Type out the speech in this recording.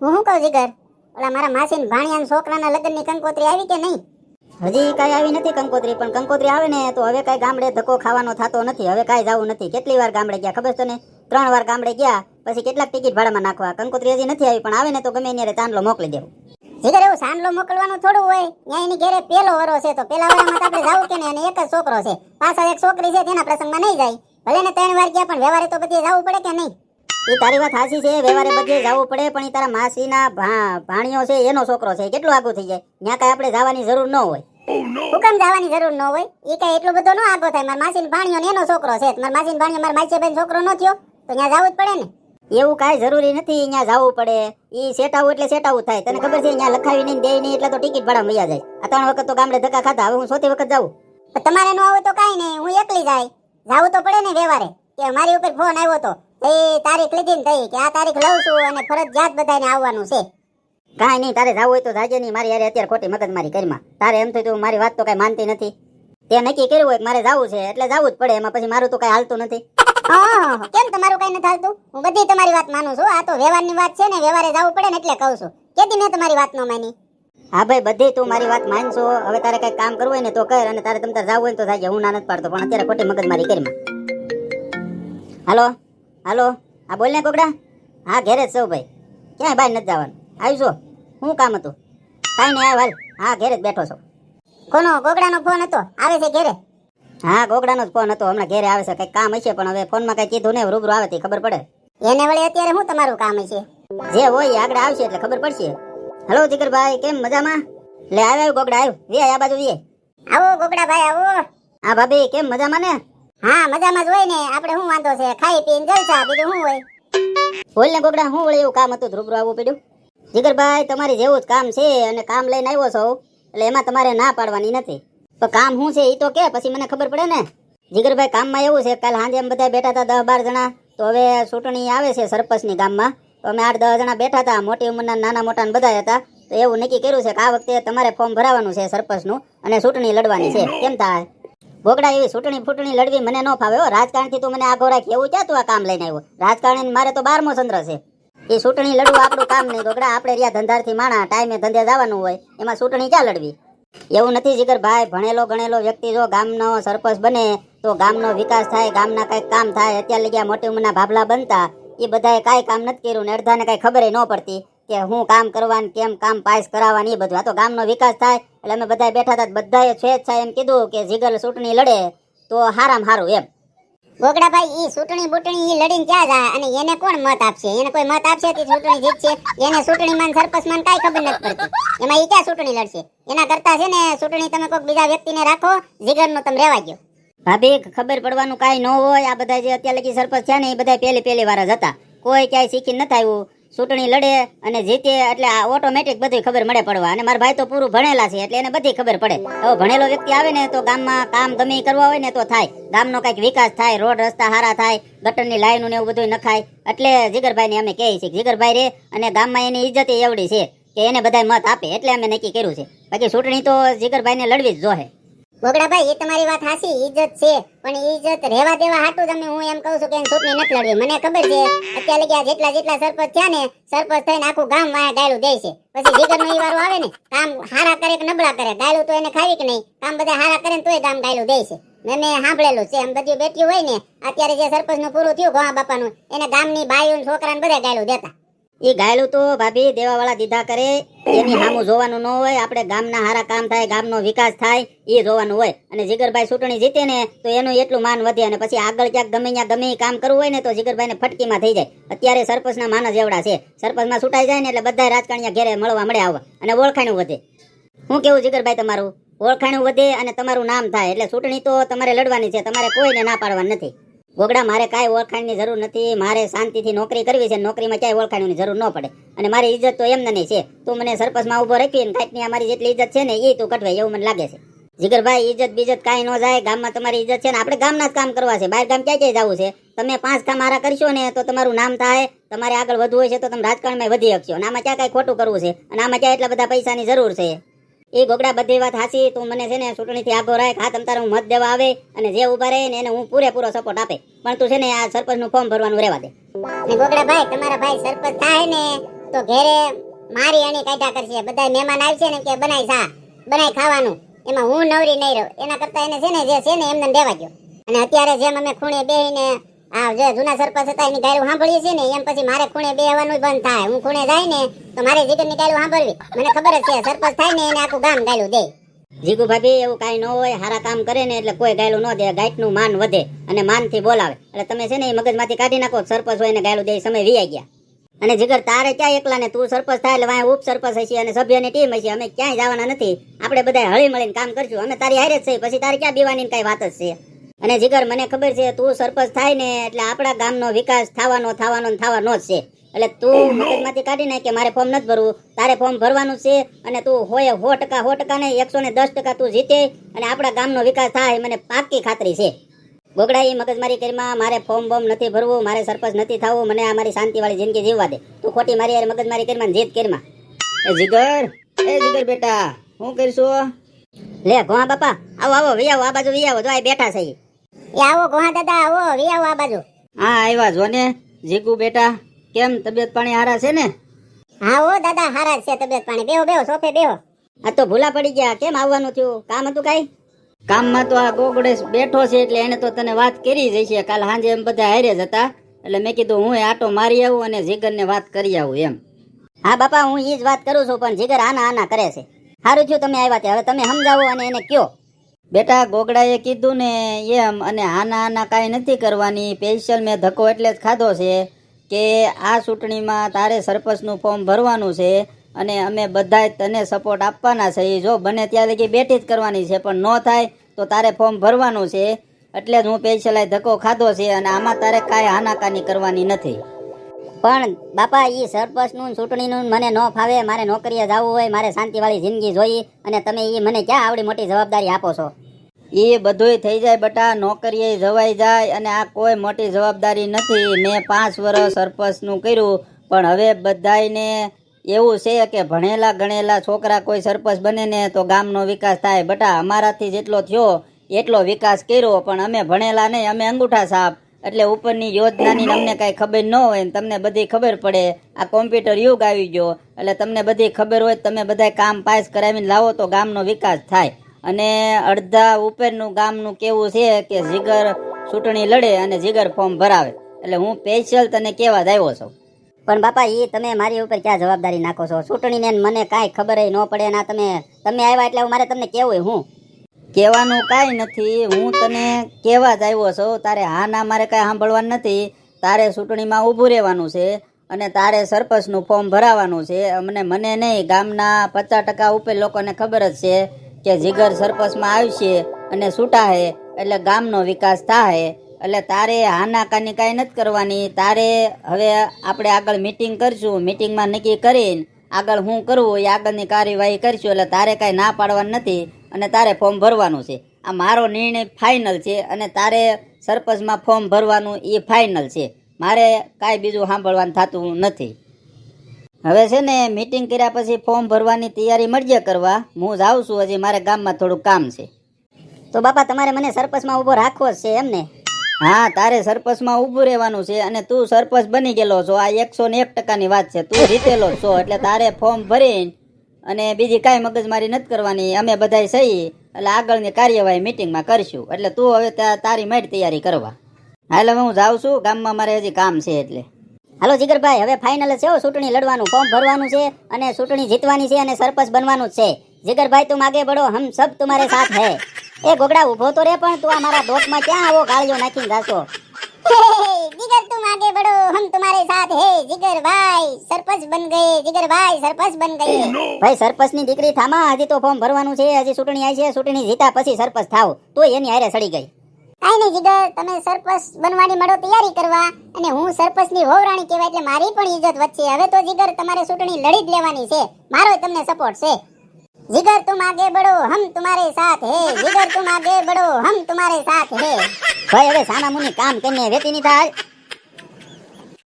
હું શું કહું જીગર? ઓલા મારા માસીન ભાણિયાના છોકરાના લગ્નની કંકોત્રી આવી કે નહીં? હજી કાંઈ આવી નથી કંકોત્રી પણ કંકોત્રી આવે ને તો હવે કાંઈ ગામડે ધક્કો ખાવાનો થતો નથી. હવે કાંઈ જવું નથી. કેટલી વાર ગામડે ગયા? ખબર છે ને ત્રણ વાર ગામડે ગયા પછી કેટલાક ટિકિટ ભાડામાં નાખવા. કંકોત્રી હજી નથી આવી પણ આવે ને તો ગમે ત્યારે ચાંદલો મોકલી દેવું. જીગર એવું સાંડલો મોકલવાનું થોડું હોય. ત્યાં એની ઘેરે પેલો વરો છે તો પેલા વરામાં આપણે જાવું કે નહીં? અને એક જ છોકરો છે. પાછળ એક છોકરી છે તેના પ્રસંગમાં નહીં જાય. ભલે ને ત્રણ વાર ગયા પણ વ્યવહારે તો બધી જવું પડે કે નહીં? એ તારી વાત હાસી છે વ્યવહારે બધે જવું પડે પણ એ તારા માસીના ભા- ભાણિયો છે એનો છોકરો છે કેટલું આગું થઈ જાય? ત્યાં કાંઈ આપણે જવાની જરૂર ન હોય. હુકમ જવાની જરૂર ન હોય? એ કઈ એટલો બધો ન આગો થાય મારા માસીન ભાણીઓ ને એનો છોકરો છે. મારા માસીન ભાણીઓ મારા માસીબેન છોકરો ન થયો તો ત્યાં જવું જ પડે ને. એવું કાંઈ જરૂરી નથી અહીંયા જવું પડે. એ સેટાવું એટલે સેટાવું થાય. તને ખબર છે અહીંયા લખાવી નહીં દે નહીં એટલે તો ટિકિટ ભાડા મૈયા જાય. આ ત્રણ વખત તો ગામડે ધક્કા ખાતા હવે હું સોથી વખત જાઉં. તમારે ન આવું તો કાંઈ નહીં હું એકલી જાય. જાવું તો પડે ને વ્યવહારે. કે મારી ઉપર ફોન આવ્યો તો. એ તારીખ લીધી ને તઈ કે આ તારીખ લઉં છું અને ફરજિયાત બધાને આવવાનું છે. કાંઈ નહીં તારે જવું હોય તો જાજે નહીં મારી યારે અત્યારે ખોટી મગજમારી કરીમાં. તારે એમ થયું તું મારી વાત તો કાંઈ માનતી નથી. તે નક્કી કર્યું હોય કે મારે જવું છે એટલે જવું જ પડે એમાં પછી મારું તો કાંઈ હાલતું નથી. કેમ તમારું કઈ નથી હાલતું? હું બધી તમારી વાત માનું છું આ તો વ્યવહારની વાત છે ને વ્યવહારે જવું પડે ને એટલે કહું છું. કેદી મેં તમારી વાત ન માની? હા ભાઈ બધી તું મારી વાત માનશો હવે તારે કઈ કામ કરવું હોય ને તો કર અને તારે તમ તારે જવું હોય તો થાય હું ના નથી પાડતો પણ અત્યારે ખોટી મગજમારી કરીમાં હાલો? હાલો હા બોલ ને કોકડા. હા ઘેરે જ સૌ ભાઈ. ક્યાંય બહાર નથી જવાનું. આવીશો શું કામ હતું? કાંઈ નહીં આવ્યો હાલ. હા ઘેરે જ બેઠો છો. કોનો ગોગડાનો ફોન હતો? આવે છે ઘેરે? હા ગોગડાનો જ ફોન હતો. હમણાં ઘેરે આવે છે. કંઈક કામ હશે પણ હવે ફોનમાં કંઈ કીધું ને રૂબરૂ આવે તે ખબર પડે. એને વળી અત્યારે શું તમારું કામ છે જે હોય આગળ આવશે એટલે ખબર પડશે. હલો જીગરભાઈ કેમ મજામાં? લે આવ્યો આવ્યો ગોગડા આવ્યો. વે આ બાજુ વે. આવો ગોગડા ભાઈ આવો. હા ભાભી કેમ મજામાં ને? હા, મજામાં જ હોય ને. આપણે શું વાંધો છે? ખાઈ પીને જલસા, બીજું શું હોય? બોલ ને ગોગડા, શું વળે એવું કામ હતું? તો રૂબરૂ આવવું પડ્યું. જીગરભાઈ, તમારી જેવું જ કામ છે અને કામ લઈને આવ્યો છો. એટલે એમાં તમારે ના પાડવાની નથી. પણ કામ શું છે એ તો કે, પછી મને ખબર પડે ને. જીગરભાઈ, કામમાં એવું છે, કાલ સાંજે એમ બધા બેઠા હતા દસ બાર જણા. તો હવે ચૂંટણી આવે છે સરપંચની ગામમાં. તો અમે આઠ દસ જણા બેઠા હતા, મોટી ઉંમરના નાના મોટા બધા હતા. તો એવું નક્કી કર્યું છે કે આ વખતે તમારે ફોર્મ ભરાવાનું છે સરપંચનું અને ચૂંટણી લડવાની છે. કેમ થાય? બોગડા એવી ચૂંટણી ફૂટણી લડવી મને ન ફાવે હો. રાજકારણથી તું મને આગો રાખી. એવું ક્યાં તું આ કામ લઈને આવ્યો? રાજકારણી મારે તો બારમો ચંદ્ર છે. એ ચૂંટણી લડવું આપણું કામ નહીં. ગોગડા આપણે રહ્યા ધંધારથી માણા. ટાઈમે ધંધે જવાનું હોય. એમાં ચૂંટણી ક્યાં લડવી? એવું નથી જીગર ભાઈ. ભણેલો ગણેલો વ્યક્તિ જો ગામનો સરપંચ બને, તો ગામનો વિકાસ થાય, ગામના કંઈક કામ થાય. અત્યારે લગ્યા મોટી ઉંમરના ભાભલા બનતા. એ બધાએ કાંઈ કામ નથી કર્યું ને અડધાને કાંઈ ખબર ન પડતી. કે હું કામ કરવાનું કેમ કામ પાસ કરાવવાની એ બધું. આ તો ગામનો વિકાસ થાય એટલે અમે બધા બેઠા હતા બધાએ સ્વેચ્છાએ એમ કીધું કે જીગર ચૂંટણી લડે તો હારામ હારું એમ. ગોગડાભાઈ ઈ ચૂંટણી બૂંટણી ઈ લડીને ક્યાં જાય? અને એને કોણ મત આપશે? એને કોઈ મત આપશે કે ચૂંટણી જીતશે? એને ચૂંટણીમાં ને સરપંચમાં કાંઈ ખબર નથી પડતી. એમાં ઈ ક્યાં ચૂંટણી લડશે? એના કરતા છે ને ચૂંટણી તમે કોઈક બીજા વ્યક્તિને રાખો જીગરનું તમે રહેવા ગયો ભાભી ખબર પડવાનું કાંઈ ન હોય. આ બધા જે અત્યારે લગી સરપંચ છે ને એ બધા પહેલી પહેલી વાર જ હતા. કોઈ ક્યાંય શીખી નથી આવ્યું ચૂંટણી લડે અને જીતે એટલે આ ઓટોમેટિક બધી ખબર મળે પડવા. અને મારા ભાઈ તો પૂરું ભણેલા છે એટલે એને બધી ખબર પડે. હવે ભણેલો વ્યક્તિ આવે ને તો ગામમાં કામ ગમે કરવા હોય ને તો થાય. ગામનો કંઈક વિકાસ થાય, રોડ રસ્તા સારા થાય, ગટરની લાઈનો ને એવું બધું નખાય. એટલે જીગરભાઈને અમે કહીએ છીએ જીગરભાઈ રે અને ગામમાં એની ઇજ્જત એવડી છે કે એને બધા મત આપે એટલે અમે નક્કી કર્યું છે. બાકી ચૂંટણી તો જીગરભાઈને લડવી જ જોહે ગોગડા એ તમારી વાત હાસી ઇજ્જત છે, પણ ઈ ઇજ્જત રહેવા દેવા હાટું તમે, હું એમ કહું છું કે ચૂંટણી નથી લડવી. મને ખબર છે, અત્યારે લગી જેટલા જેટલા સરપંચ થયા ને, સરપંચ થઈને આખું ગામ વાયા ગાયલું દે છે. પછી જીગર નો વારો આવે ને, કામ હારા કરે કે નબળા કરે ગાયલું તો એને ખાવી કે નહીં, કામ બધા હારા કરે ને તોય ગામ ગાયલું દે છે. મેં મેં સાંભળેલું છે, એમ બધી બેઠી હોય ને, અત્યારે જે સરપંચનું પૂરું થયું ગોવા બાપાનું, એને ગામની બાયું છોકરાને બધા ગાયલું દેતા. એ ગાયલું તો ભાભી દેવાવાળા દીધા કરે. એની સામું જોવાનું ન હોય, આપણે ગામના હારા કામ થાય, ગામનો વિકાસ થાય એ જોવાનું હોય. અને જીગરભાઈ ચૂંટણી જીતે ને, તો એનું એટલું માન વધે અને પછી આગળ ક્યાંક ગમે ત્યાં ગમે કામ કરવું હોય ને, તો જીગરભાઈને ફટકીમાં થઈ જાય. અત્યારે સરપંચના માનસ એવડા છે. સરપંચમાં છૂટાઈ જાય ને એટલે બધા રાજકારણીયા ઘેરે મળવા મળે આવવા અને ઓળખાણું વધે. હું કેવું જીગરભાઈ તમારું? ઓળખાણું વધે અને તમારું નામ થાય. એટલે ચૂંટણી તો તમારે લડવાની છે. તમારે કોઈને ના પાડવાની નથી. ગોગડા, મારે કાંઈ ઓળખાણની જરૂર નથી. મારે શાંતિથી નોકરી કરવી છે. નોકરીમાં ક્યાંય ઓળખાણની જરૂર ન પડે. અને મારી ઇજ્જત તો એમને નહીં છે. તું મને સરપંચમાં ઊભો રાખી ને કાંઈકની અમારી જેટલી ઇજ્જત છે ને એ તું કટવે એવું મને લાગે છે. જીગરભાઈ ઇજ્જત બીજત કાંઈ ન જાય. ગામમાં તમારી ઇજ્જત છે ને, આપણે ગામના જ કામ કરવા છે. બહાર ગામ ક્યાં ક્યાંય જવું છે? તમે પાંચ કામ હારા કરશો ને, તો તમારું નામ થાય. તમારે આગળ વધવું હોય છે તો તમે રાજકારણમાં વધી શકશો. અને આમાં ક્યાં કાંઈ ખોટું કરવું છે? અને આમાં ક્યાં એટલા બધા પૈસાની જરૂર છે? એ ગોગડા બધી વાત હાસી તું મને છે ને ચૂંટણીથી આગો રાખ. હા, તમ તારે હું મત દેવા આવે અને જે ઊભા રહે ને એને હું પૂરેપૂરો સપોર્ટ આપે. પણ તું છે ને આ સરપંચનું ફોર્મ ભરવાનું રહેવા દે. ગોગડા ભાઈ, તમારા ભાઈ સરપંચ થાય ને, તો ઘેરે મારી અણી કાઢ્યા કરશે. બધા મહેમાન આવશે ને કે બનાય સા, બનાય ખાવાનું. એમાં હું નવરી નહીં રહું. એના કરતા એને છે ને જે છે ને એમને દેવા ગયો અને અત્યારે જેમ અમે ખૂણે બેહીને આ જે જૂના સરપંચ હતા, એની ગાયરું સાંભળીએ છીએ ને, એમ પછી મારે ખૂણે બેહવાનું બંધ થાય. હું ખૂણે જાય ને, તો મારે જીગરની ગાયરું સાંભળવી. મને ખબર જ છે, સરપંચ થાય ને, એને આખું ગામ ગાયલું દે. જીગુ ભાભી, એવું કાંઈ ન હોય સારા કામ કરે ને, એટલે કોઈ ગાયલું ન દે ગાયટનું માન વધે અને માનથી બોલાવે. એટલે તમે છે ને, એ મગજમાંથી કાઢી નાખો, સરપંચ હોય ને ગાયલું દે સમય વીઆઈ ગયા. અને જીગર, તારે ક્યાં એકલા ને, તું સરપંચ થાય, એટલે ઉપ સરપંચ હશે અને સભ્યની ટીમ હશે. અમે ક્યાંય જવાના નથી. આપણે બધા હળી મળીને કામ કરશું. અમે તારી હારે જ છે પછી તારે ક્યાં બીવાની કઈ વાત જ છે? અને જીગર મને ખબર છે તું સરપંચ થાય ને એટલે આપણા ગામનો વિકાસ થવાનો થવાનો ને થવાનો જ છે. એટલે તું મગજમાંથી કાઢી નાખ કે મારે ફોર્મ નથી ભરવું. તારે ફોર્મ ભરવાનું છે અને તું હોય સો ટકા સો ટકા ને એકસો ને દસ ટકા તું જીતે અને આપણા ગામનો વિકાસ થાય મને પાકી ખાતરી છે. ગોગડા એ મગજમારી કરીમાં મારે ફોર્મ બોમ નથી ભરવું મારે સરપંચ નથી થવું મને આ મારી શાંતિવાળી જિંદગી જીવવા દે. તું ખોટી મારી યાર મગજમારી કરીમાં જીત કરીમાં એ જીગર એ જીગર બેટા શું કરશું? લે ગોવા બાપા આવો આવો વી આવો આ બાજુ વી આવો જો આ બેઠા છે. એ આવો ગોહા દાદા આવો વી આવો આ બાજુ. હા આવ્યા જો ને જીગુ બેટા કેમ તબિયત પાણી હારા છે ને? હા ઓ દાદા હારા છે તબિયત પાણી. બેહો બેહો સોફે બેહો. આ તો ભૂલા પડી ગયા. કેમ આવવાનું થયું? કામ હતું કાંઈ? કામમાં તો આ ગોગડેશ બેઠો છે એટલે એને તો તને વાત કરી જ છે કાલ સાંજે એમ બધા હારે જ હતા. એટલે મેં કીધું હું આટો મારી આવું અને જીગરને વાત કરી આવું એમ. હા બાપા હું એ જ વાત કરું છું પણ જીગર આના આના કરે છે. સારું થયું તમે આવ્યા ત્યાં. હવે તમે સમજાવો અને એને કયો. બેટા, ગોગડાએ કીધું ને એમ, અને આના આના કાંઈ નથી કરવાની. સ્પેશિયલ મેં ધક્કો એટલે જ ખાધો છે કે આ ચૂંટણીમાં તારે સરપંચનું ફોર્મ ભરવાનું છે અને અમે બધા તને સપોર્ટ આપવાના છે. જો બને ત્યાં લગી બેઠી જ કરવાની છે, પણ ન થાય તો તારે ફોર્મ ભરવાનું છે. એટલે જ હું સ્પેશિયલ ધક્કો ખાધો છે અને આમાં તારે કાંઈ આનાકાની કરવાની નથી. પણ બાપા એ સરપંચનું ચૂંટણીનું મને ન ફાવે, મારે નોકરીએ જવું હોય, મારે શાંતિવાળી જિંદગી જોઈ, અને તમે એ મને ક્યાં આવડી મોટી જવાબદારી આપો છો? એ બધુંય થઈ જાય બટા, નોકરીએ જવાઈ જાય, અને આ કોઈ મોટી જવાબદારી નથી. મેં પાંચ વર્ષ સરપંચનું કર્યું, પણ હવે બધાયને એવું છે કે ભણેલા ગણેલા છોકરા કોઈ સરપંચ બને ને તો ગામનો વિકાસ થાય. બટા, અમારાથી જેટલો થયો, એટલો વિકાસ કર્યો, પણ અમે ભણેલા નહીં, અમે અંગૂઠા સાપ. એટલે ઉપરની યોજનાની તમને કાંઈ ખબર ન હોય ને તમને બધી ખબર પડે. આ કોમ્પ્યુટર યુગ આવી ગયો. એટલે તમને બધી ખબર હોય તમે બધા કામ પાસ કરાવીને લાવો તો ગામનો વિકાસ થાય. અને અડધા ઉપરનું ગામનું કેવું છે કે જીગર ચૂંટણી લડે અને જીગર ફોર્મ ભરાવે. એટલે હું સ્પેશિયલ તને કેવા જ આવ્યો છું. પણ બાપા એ તમે મારી ઉપર ક્યાં જવાબદારી નાખો છો? ચૂંટણીને મને કાંઈ ખબર ન પડે ના તમે તમે આવ્યા એટલે મારે તમને કેવું હું? કહેવાનું કાંઈ નથી. હું તને કહેવા જ આવ્યો છું, તારે હા ના મારે કાંઈ સાંભળવાનું નથી. તારે ચૂંટણીમાં ઊભું રહેવાનું છે અને તારે સરપંચનું ફોર્મ ભરાવાનું છે. અમને મને નહીં, ગામના પચાસ ટકા ઉપર લોકોને ખબર જ છે કે જીગર સરપંચમાં આવશે અને છૂટાશે, એટલે ગામનો વિકાસ થાય એટલે તારે હાના કાની કાંઈ નથી કરવાની. તારે હવે આપણે આગળ મિટિંગ કરશું મિટિંગમાં નક્કી કરીને આગળ હું કરવું, એ આગળની કાર્યવાહી કરશું, એટલે તારે કાંઈ ના પાડવાનું નથી. અને તારે ફોર્મ ભરવાનું છે. આ મારો નિર્ણય ફાઇનલ છે અને તારે સરપંચમાં ફોર્મ ભરવાનું એ ફાઇનલ છે. મારે કાંઈ બીજું સાંભળવાનું થતું નથી. હવે છે ને મિટિંગ કર્યા પછી ફોર્મ ભરવાની તૈયારી મળજે કરવા. હું જાઉં છું હજી મારે ગામમાં થોડું કામ છે. તો બાપા તમારે મને સરપંચમાં ઊભો રાખવો જ છે એમ ને? હા તારે સરપંચમાં ઊભું રહેવાનું છે અને તું સરપંચ બની ગયેલો છો. આ એકસો ને એક ટકાની વાત છે. તું જીતેલો છો એટલે તારે ફોર્મ ભરીને અને બીજી કાંઈ મગજમારી નથી કરવાની. અમે બધાય સહી. એટલે આગળની કાર્યવાહી મિટિંગમાં કરશું. એટલે તું હવે તારી માટે તૈયારી કરવા. હાલ હું જાઉં છું. ગામમાં મારે હજી કામ છે એટલે. હાલો જીગરભાઈ, હવે ફાઇનલ છે ચૂંટણી લડવાનું ફોર્મ ભરવાનું છે અને ચૂંટણી જીતવાની છે અને સરપંચ બનવાનું છે. જીગરભાઈ, તું આગે બઢો હમ સબ તુમારે સાથ હે. એ ગોગડા ઊભો તો રે પણ તું અમારા મારા ક્યાં આવો? ગાળિયો નાખીને જાશો. आगे बढ़ो हम तुम्हारे साथ है जिगर भाई सरपंच बन गए जिगर भाई सरपंच बन गए ભાઈ સરપંચની દીકરી થામા હજી તો ફોર્મ ભરવાનું છે હજી ચૂંટણી આવી છે ચૂંટણી જીતા પછી સરપંચ થાવ તો એની હારે સડી ગઈ કાઈ નહીં જીગર તમે સરપંચ બનવાની મળો તૈયારી કરવા અને હું સરપંચની વહુરાણી કહેવાય એટલે મારી પણ ઇજ્જત વધશે હવે તો જીગર તમારે ચૂંટણી લડી જ લેવાની છે મારો તમને સપોર્ટ છે જીગર तुम आगे बढ़ो हम तुम्हारे साथ है जिगर तुम आगे बढ़ो हम तुम्हारे साथ है ભાઈ હવે સાના મુની કામ કરીને વેતી ની થાય